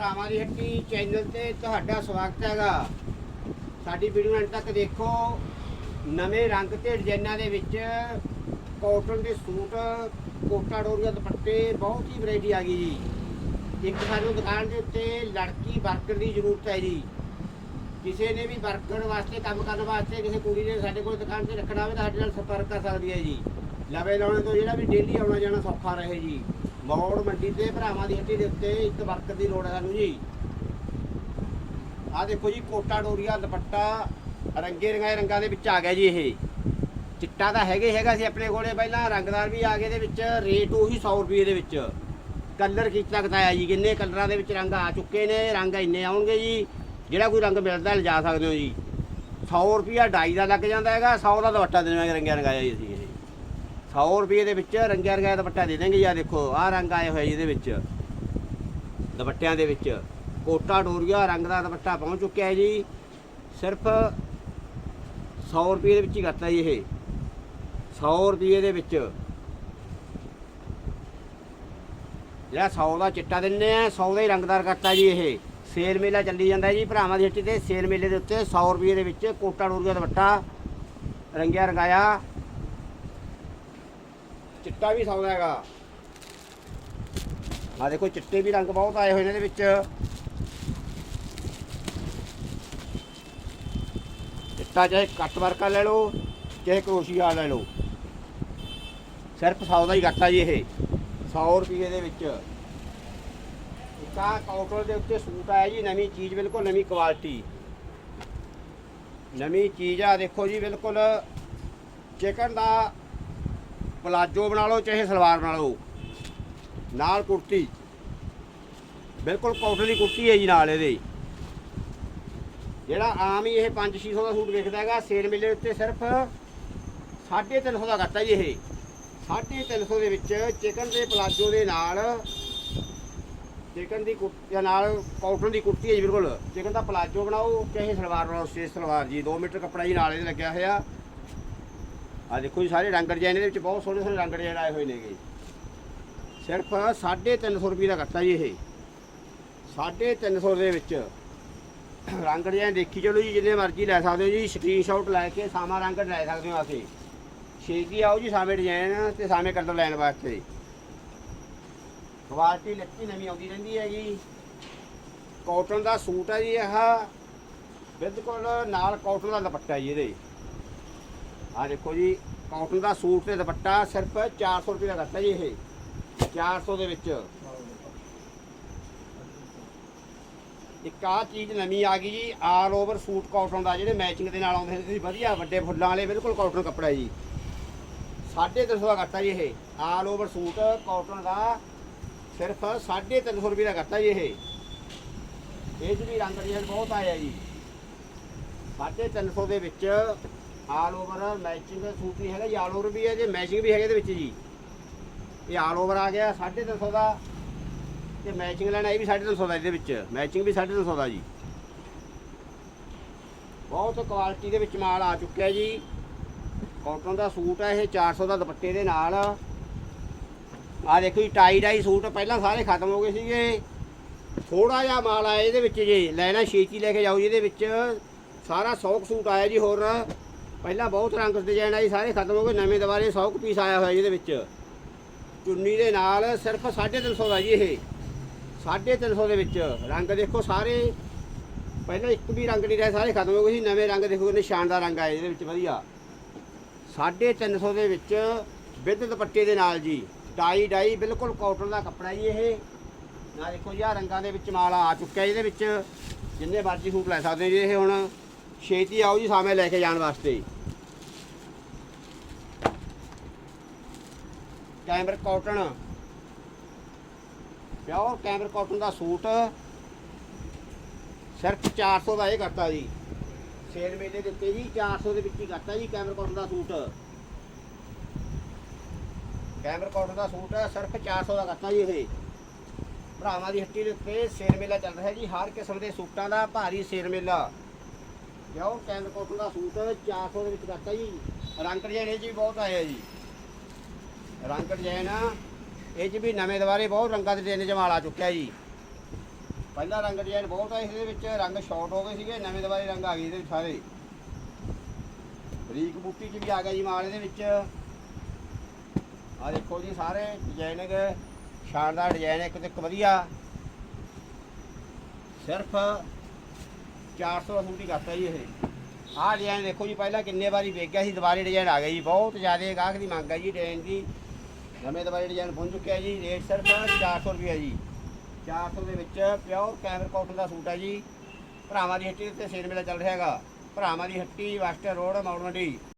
ਭਰਾਵਾਂ ਦੀ ਹੱਟੀ ਚੈਨਲ ਤੇ ਤੁਹਾਡਾ ਸਵਾਗਤ ਹੈਗਾ। ਸਾਡੀ ਵੀਡੀਓ ਅੰਤ ਤੱਕ ਦੇਖੋ। ਨਵੇਂ ਰੰਗ ਤੇ ਡਿਜ਼ਾਈਨਾਂ ਦੇ ਵਿੱਚ ਕਾਟਨ ਦੇ ਸੂਟ, ਕੋਟਾ ਡੋਰੀਆ ਦੁਪੱਟੇ, ਬਹੁਤ ਹੀ ਵੈਰਾਈਟੀ ਆ ਗਈ ਜੀ। ਇੱਕ ਸਾਨੂੰ ਦੁਕਾਨ ਦੇ ਉੱਤੇ ਲੜਕੀ ਵਰਕਰ ਦੀ ਜ਼ਰੂਰਤ ਹੈ ਜੀ। ਕਿਸੇ ਨੇ ਵੀ ਵਰਕਰ ਵਾਸਤੇ, ਕੰਮ ਕਰਨ ਵਾਸਤੇ ਕਿਸੇ ਕੁੜੀ ਨੇ ਸਾਡੇ ਕੋਲ ਦੁਕਾਨ ਤੇ ਰੱਖਣਾ ਹੋਵੇ ਤਾਂ ਸਾਡੇ ਨਾਲ ਸੰਪਰਕ ਕਰ ਸਕਦੀ ਹੈ ਜੀ। ਲਵੇ ਲਾਉਣੇ ਤੋਂ ਜਿਹੜਾ ਵੀ ਡੇਲੀ ਆਉਣਾ ਜਾਣਾ ਸੌਖਾ ਰਹੇ ਜੀ। ਮੌੜ ਮੰਡੀ ਦੇ ਭਰਾਵਾਂ ਦੀ ਹੱਟੀ ਦੇ ਉੱਤੇ ਇੱਕ ਵਰਕਰ ਦੀ ਲੋੜ ਹੈ ਸਾਨੂੰ ਜੀ। ਆਹ ਦੇਖੋ ਜੀ, ਕੋਟਾ ਡੋਰੀਆ, ਦੁਪੱਟਾ, ਰੰਗੇ ਰੰਗਾਏ ਰੰਗਾਂ ਦੇ ਵਿੱਚ ਆ ਗਿਆ ਜੀ ਇਹ। ਚਿੱਟਾ ਤਾਂ ਹੈਗੇ ਹੈਗਾ ਸੀ ਆਪਣੇ ਕੋਲੇ, ਪਹਿਲਾਂ ਰੰਗਦਾਰ ਵੀ ਆ ਗਏ ਦੇ ਵਿੱਚ, ਰੇਟ ਉਹੀ 100 ਰੁਪਏ ਦੇ ਵਿੱਚ। ਕਲਰ ਕੀਤਾ ਕਤਾਇਆ ਜੀ, ਕਿੰਨੇ ਕਲਰਾਂ ਦੇ ਵਿੱਚ ਰੰਗ ਆ ਚੁੱਕੇ ਨੇ, ਰੰਗ ਇੰਨੇ ਆਉਣਗੇ ਜੀ। ਜਿਹੜਾ ਕੋਈ ਰੰਗ ਮਿਲਦਾ ਲਿਜਾ ਸਕਦੇ ਹੋ ਜੀ। 100 ਰੁਪਿਆ ਡਾਈ ਦਾ ਲੱਗ ਜਾਂਦਾ ਹੈਗਾ 100 ਦਾ ਦੁਪੱਟਾ ਦੇਣਾ ਰੰਗਿਆ ਰੰਗਾਇਆ ਜੀ ਅਸੀਂ 100 ਰੁਪਏ ਦੇ ਵਿੱਚ ਰੰਗਿਆ ਰੰਗਾਇਆ ਦੁਪੱਟਾ ਦੇ ਦੇਣਗੇ। ਜੀ ਦੇਖੋ, ਆਹ ਰੰਗ ਆਏ ਹੋਏ ਜੀ ਇਹਦੇ ਵਿੱਚ। ਦੁਪੱਟਿਆਂ ਦੇ ਵਿੱਚ। ਕੋਟਾ ਡੋਰੀਆ ਰੰਗ ਦਾ ਦੁਪੱਟਾ ਪਹੁੰਚ ਚੁੱਕਿਆ ਹੈ ਜੀ। ਸਿਰਫ 100 ਰੁਪਏ ਦੇ ਵਿੱਚ ਹੀ ਕਰਤਾ ਜੀ ਇਹ। 100 ਰੁਪਏ ਦੇ ਵਿੱਚ। ਜਿਹੜਾ 100 ਦਾ ਚਿੱਟਾ ਦਿੰਨੇ ਆ 100 ਦਾ ਹੀ ਰੰਗਦਾਰ ਕਰਤਾ ਜੀ ਇਹ। ਸੇਲ ਮੇਲਾ ਚੱਲੀ ਜਾਂਦਾ ਜੀ ਭਰਾਵਾਂ ਦੀ ਹੱਟੀ ਤੇ। ਸੇਲ ਮੇਲੇ ਦੇ ਉੱਤੇ 100 ਰੁਪਏ ਦੇ ਵਿੱਚ ਕੋਟਾ ਡੋਰੀਆ ਦੁਪੱਟਾ ਰੰਗਿਆ ਰੰਗਾਇਆ। ਚਿੱਟਾ ਵੀ ਸੌਦਾ ਹੈਗਾ। ਆ ਦੇਖੋ, ਚਿੱਟੇ ਵੀ ਰੰਗ ਬਹੁਤ ਆਏ ਹੋਏ ਨੇ ਇਹਦੇ ਵਿੱਚ। ਚਿੱਟਾ ਚਾਹੇ ਕੱਟ ਵਰਕਾ ਲੈ ਲਓ, ਚਾਹੇ ਕਰੋਸ਼ੀਆ ਲੈ ਲਓ। ਸਿਰਫ 100 ਦਾ ਹੀ ਗੱਟਾ ਜੀ ਇਹ। 100 ਰੁਪਏ ਦੇ ਵਿੱਚ। ਇੱਕ ਆਹ ਕਾਊਂਟਰ ਦੇ ਉੱਤੇ ਸੂਟ ਆਇਆ ਜੀ, ਨਵੀਂ ਚੀਜ਼, ਬਿਲਕੁਲ ਨਵੀਂ ਕੁਆਲਿਟੀ ਨਵੀਂ ਚੀਜ਼ ਆ, ਦੇਖੋ ਜੀ, ਬਿਲਕੁਲ। ਚਿਕਨ ਦਾ ਪਲਾਜੋ ਬਣਾ ਲਓ, ਚਾਹੇ ਸਲਵਾਰ ਬਣਾ ਲਓ। ਨਾਲ ਕੁੜਤੀ। ਬਿਲਕੁਲ ਕਾਟਨ ਦੀ ਕੁੜਤੀ ਹੈ ਜੀ ਨਾਲ ਇਹਦੇ। ਜਿਹੜਾ ਆਮ ਹੀ ਇਹ 5-600 ਦਾ ਸੂਟ ਵਿਕਦਾ ਹੈਗਾ, ਸੇਲ ਮੇਲੇ ਉੱਤੇ ਸਿਰਫ 350 ਦਾ ਕਰਤਾ ਜੀ ਇਹ। 350 ਦੇ ਵਿੱਚ ਚਿਕਨ ਦੇ ਪਲਾਜੋ ਦੇ ਨਾਲ ਚਿਕਨ ਦੀ ਕੁੜਤੀ ਨਾਲ ਕਾਟਨ ਦੀ ਕੁੜਤੀ ਹੈ ਜੀ, ਬਿਲਕੁਲ। ਚਿਕਨ ਦਾ ਪਲਾਜੋ ਬਣਾਓ, ਚਾਹੇ ਸਲਵਾਰ ਬਣਾਓ, ਸਟੇਜ ਸਲਵਾਰ ਜੀ 2 ਮੀਟਰ ਕੱਪੜਾ ਜੀ ਨਾਲ ਇਹਦੇ ਲੱਗਿਆ ਹੋਇਆ। ਆ ਦੇਖੋ ਜੀ, ਸਾਰੇ ਰੰਗ ਡਿਜ਼ਾਈਨ ਦੇ ਵਿੱਚ ਬਹੁਤ ਸੋਹਣੇ ਸੋਹਣੇ ਰੰਗ ਡਿਜ਼ਾਈਨ ਆਏ ਹੋਏ ਨੇਗੇ ਸਿਰਫ 350 ਰੁਪਏ ਦਾ ਕਰਤਾ ਜੀ ਇਹ। 350 ਦੇ ਵਿੱਚ ਰੰਗ ਡਿਜ਼ਾਈਨ ਦੇਖੀ ਚਲੋ ਜੀ, ਜਿੰਨੇ ਮਰਜ਼ੀ ਲੈ ਸਕਦੇ ਹੋ ਜੀ ਸਕਰੀਨਸ਼ਾਟ ਲੈ ਕੇ ਸਾਮਾ ਰੰਗ ਲੈ ਸਕਦੇ ਹੋ ਅਸੀਂ ਛੇਤੀ ਆਓ ਜੀ ਸਾਵੇਂ ਡਿਜ਼ਾਈਨ ਤੇ ਸਾਵੇਂ ਕਲਰ ਲੈਣ ਵਾਸਤੇ। ਕੁਆਲਿਟੀ ਲੱਤੀ ਨਵੀਂ ਆਉਂਦੀ ਰਹਿੰਦੀ ਹੈ ਜੀ। ਕਾਟਨ ਦਾ ਸੂਟ ਹੈ ਜੀ ਇਹ। ਬਿਲਕੁਲ ਨਾਲ ਕਾਟਨ ਦਾ ਦੁਪੱਟਾ ਜੀ ਇਹਦੇ। ਆ ਦੇਖੋ ਜੀ ਕਾਟਨ ਦਾ ਸੂਟ ਤੇ ਦੁਪੱਟਾ ਸਿਰਫ 400 ਰੁਪਏ ਦਾ ਕਰਤਾ ਜੀ ਇਹ। 400 ਦੇ ਵਿੱਚ। ਇੱਕ ਆਹ ਚੀਜ਼ ਨਵੀਂ ਆ ਗਈ ਜੀ ਆਲ ਓਵਰ ਸੂਟ ਕਾਟਨ ਦਾ, ਜਿਹੜੇ ਮੈਚਿੰਗ ਦੇ ਨਾਲ ਆਉਂਦੇ ਨੇ ਵਧੀਆ ਵੱਡੇ ਫੁੱਲਾਂ ਵਾਲੇ, ਬਿਲਕੁਲ ਕਾਟਨ ਕੱਪੜਾ ਜੀ। 350 ਦਾ ਕਰਤਾ ਜੀ ਇਹ ਆਲ ਓਵਰ ਸੂਟ ਕਾਟਨ ਦਾ, ਸਿਰਫ 350 ਰੁਪਏ ਦਾ ਕਰਤਾ ਜੀ ਇਹ। ਇਹ ਵੀ ਰੰਗ ਡਿਜ਼ਾਈਨ ਬਹੁਤ ਆਇਆ ਜੀ। 350 ਦੇ ਵਿੱਚ ਆਲ ਓਵਰ ਮੈਚਿੰਗ ਸੂਟ ਨਹੀਂ ਹੈਗਾ ਜੀ ਆਲ ਓਵਰ ਵੀ ਹੈ, ਜੇ ਮੈਚਿੰਗ ਵੀ ਹੈਗੇ ਇਹਦੇ ਵਿੱਚ ਜੀ। ਇਹ ਆਲ ਓਵਰ ਆ ਗਿਆ 350 ਦਾ। ਤੇ ਮੈਚਿੰਗ ਲੈਣਾ ਇਹ ਵੀ 350 ਦਾ ਇਹਦੇ ਵਿੱਚ। ਮੈਚਿੰਗ ਵੀ 350 ਦਾ ਜੀ। ਬਹੁਤ ਕੁਆਲਿਟੀ ਦੇ ਵਿੱਚ ਮਾਲ ਆ ਚੁੱਕਿਆ ਜੀ। ਕਾਟਨ ਦਾ ਸੂਟ ਹੈ ਇਹ 400 ਦਾ ਦੁਪੱਟੇ ਦੇ ਨਾਲ। ਆ ਦੇਖੋ ਜੀ ਟਾਈ ਡਾਈ ਸੂਟ ਪਹਿਲਾਂ ਸਾਰੇ ਖਤਮ ਹੋ ਗਏ ਸੀਗੇ। ਥੋੜਾ ਜਿਹਾ ਮਾਲ ਆਇਆ ਇਹਦੇ ਵਿੱਚ ਜੀ। ਲੈਣਾ ਛੇਤੀ ਲੈ ਕੇ ਜਾਓ ਜੀ ਇਹਦੇ ਵਿੱਚ। ਸਾਰਾ 100 ਸੂਟ ਆਇਆ ਜੀ ਹੋਰ। ਪਹਿਲਾਂ ਬਹੁਤ ਰੰਗ ਡਿਜ਼ਾਈਨ ਆਈ, ਸਾਰੇ ਖਤਮ ਹੋ ਗਏ, ਨਵੇਂ ਦੁਬਾਰੇ 100 ਕੁ ਪੀਸ ਆਇਆ ਹੋਇਆ ਜਿਹਦੇ ਵਿੱਚ। ਚੁੰਨੀ ਦੇ ਨਾਲ ਸਿਰਫ 350 ਦਾ ਜੀ ਇਹ। 350 ਦੇ ਵਿੱਚ ਰੰਗ ਦੇਖੋ ਸਾਰੇ, ਪਹਿਲਾਂ ਇੱਕ ਵੀ ਰੰਗ ਨਹੀਂ ਰਹੇ, ਸਾਰੇ ਖਤਮ ਹੋ ਗਏ ਸੀ, ਨਵੇਂ ਰੰਗ ਦੇਖੋ ਕਿੰਨੇ ਸ਼ਾਨਦਾਰ ਰੰਗ ਆਏ ਇਹਦੇ ਵਿੱਚ, ਵਧੀਆ। 350 ਦੇ ਵਿੱਚ ਵਿਦ ਦੁਪੱਟੇ ਦੇ ਨਾਲ ਜੀ, ਡਾਈ ਡਾਈ, ਬਿਲਕੁਲ ਕਾਟਨ ਦਾ ਕੱਪੜਾ ਜੀ ਇਹ। ਨਾ ਦੇਖੋ ਜੀ ਰੰਗਾਂ ਦੇ ਵਿੱਚ ਮਾਲ ਆ ਚੁੱਕਿਆ ਇਹਦੇ ਵਿੱਚ। ਜਿੰਨੇ ਮਰਜ਼ੀ ਸੂਟ ਲੈ ਸਕਦੇ ਜੀ ਇਹ ਹੁਣ। ਛੇਤੀ ਆਓ ਜੀ ਸਾਵੇਂ ਲੈ ਕੇ ਜਾਣ ਵਾਸਤੇ। ਕੈਮਰ ਕਾਟਨ। ਪਿਓਰ ਕੈਮਰ ਕਾਟਨ ਦਾ ਸੂਟ ਸਿਰਫ 400 ਦਾ ਇਹ ਕਰਤਾ ਜੀ। ਸੇਲ ਮੇਲੇ ਦੇ ਉੱਤੇ ਜੀ 400 ਦੇ ਵਿੱਚ ਹੀ ਕਰਤਾ ਜੀ ਕੈਮਰ ਕਾਟਨ ਦਾ ਸੂਟ। ਕੈਮਰ ਕਾਟਨ ਦਾ ਸੂਟ ਸਿਰਫ 400 ਦਾ ਕਰਤਾ ਜੀ ਇਹ। ਭਰਾਵਾਂ ਦੀ ਹੱਟੀ ਦੇ ਉੱਤੇ ਸੇਲ ਮੇਲਾ ਚੱਲ ਰਿਹਾ ਜੀ, ਹਰ ਕਿਸਮ ਦੇ ਸੂਟਾਂ ਦਾ ਭਾਰੀ ਸੇਲ ਮੇਲਾ। ਪਿਓਰ ਕੈਮਰ ਕਾਟਨ ਦਾ ਸੂਟ 400 ਦੇ ਵਿੱਚ ਕਰਤਾ ਜੀ। ਰੰਗ ਜਿਹੜੇ ਜੀ ਬਹੁਤ ਆਏ ਆ ਜੀ। ਰੰਗ ਡਿਜ਼ਾਈਨ ਇਹ 'ਚ ਵੀ ਨਵੇਂ ਦੁਬਾਰੇ ਬਹੁਤ ਰੰਗਾਂ ਦੇ ਡਿਜ਼ਾਈਨ ਜਮਾਲ ਆ ਚੁੱਕਿਆ ਜੀ। ਪਹਿਲਾਂ ਰੰਗ ਡਿਜ਼ਾਈਨ ਬਹੁਤ ਆ, ਇਹਦੇ ਵਿੱਚ ਰੰਗ ਸ਼ਾਰਟ ਹੋ ਗਏ ਸੀਗੇ, ਨਵੇਂ ਦੁਬਾਰੇ ਰੰਗ ਆ ਗਏ ਇਹਦੇ ਵਿੱਚ ਸਾਰੇ। ਬਰੀਕ ਬੂਟੀ ਚ ਵੀ ਆ ਗਿਆ ਜੀ ਮਾਲ ਇਹਦੇ ਵਿੱਚ। ਆ ਦੇਖੋ ਜੀ ਸਾਰੇ ਡਿਜ਼ਾਈਨਿੰਗ ਸ਼ਾਨਦਾਰ ਡਿਜ਼ਾਈਨ ਇੱਕ ਤੋਂ ਇੱਕ ਵਧੀਆ। ਸਿਰਫ 400 ਦਾ ਸੂਟ ਹੀ ਕਰਤਾ ਜੀ ਇਹ। ਆਹ ਡਿਜ਼ਾਈਨ ਦੇਖੋ ਜੀ, ਪਹਿਲਾਂ ਕਿੰਨੇ ਵਾਰੀ ਵੇਚ ਗਿਆ ਸੀ, ਦੁਬਾਰੇ ਡਿਜ਼ਾਈਨ ਆ ਗਿਆ ਜੀ, ਬਹੁਤ ਜ਼ਿਆਦਾ ਗਾਹਕ ਦੀ ਮੰਗ ਹੈ ਜੀ ਡਿਜ਼ਾਈਨ ਦੀ। ਨਵੇਂ ਦੁਬਾਰੇ ਡਿਜ਼ਾਈਨ ਪਹੁੰਚ ਚੁੱਕਿਆ ਜੀ। ਰੇਟ ਸਿਰਫ 400 ਰੁਪਏ ਜੀ। 400 ਦੇ ਵਿੱਚ ਪਿਓਰ ਕੈਮਰ ਕਾਟਨ ਦਾ ਸੂਟ ਹੈ ਜੀ। ਭਰਾਵਾਂ ਦੀ ਹੱਟੀ ਤੇ ਸੇਲ ਮੇਲਾ ਚੱਲ ਰਿਹਾ ਹੈਗਾ। ਭਰਾਵਾਂ ਦੀ ਹੱਟੀ ਵਾਸਟਰ ਰੋਡ ਮੌੜ ਮੰਡੀ